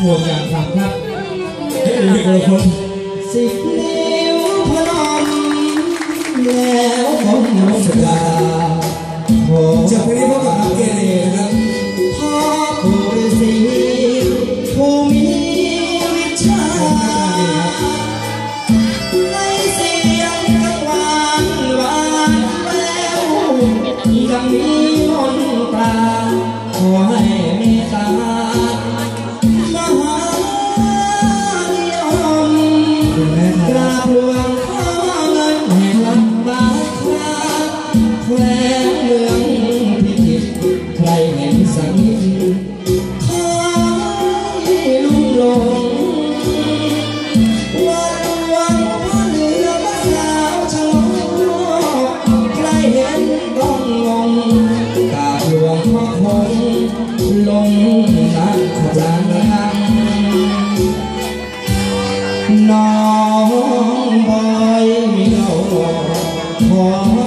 ห่วงอย่างสำคัญเฮ้ยมีคนละคนสิบนิ้วพนมแล้วผมลงกราจากเพลงนี้พบกับน้ำเกเรนะครับพ่อปู่ฤาษีผู้มีวิชา ลงนักขจารนังน้องบอยมีเราขอ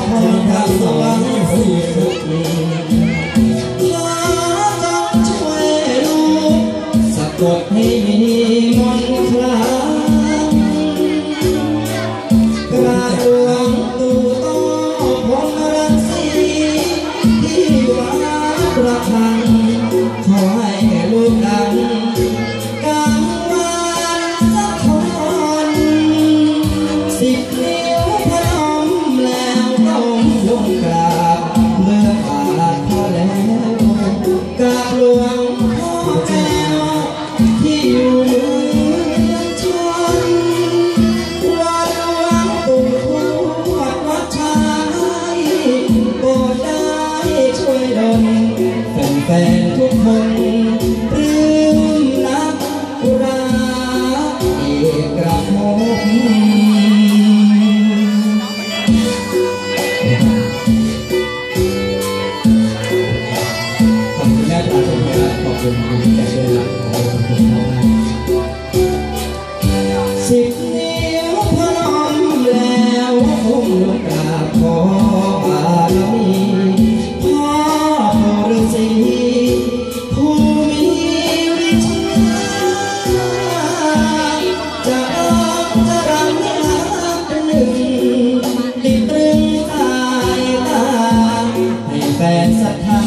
พรพระสว่างสีสุขขอจงช่วยลูกสะกดให้มีมนต์คลางกราบหลวงตู่โตพงรังสีที่วัดระฆังขอ ให้ลูกดั แฟนทุกคนรื่มนักรักเอกกรรคกมกสิบ that time.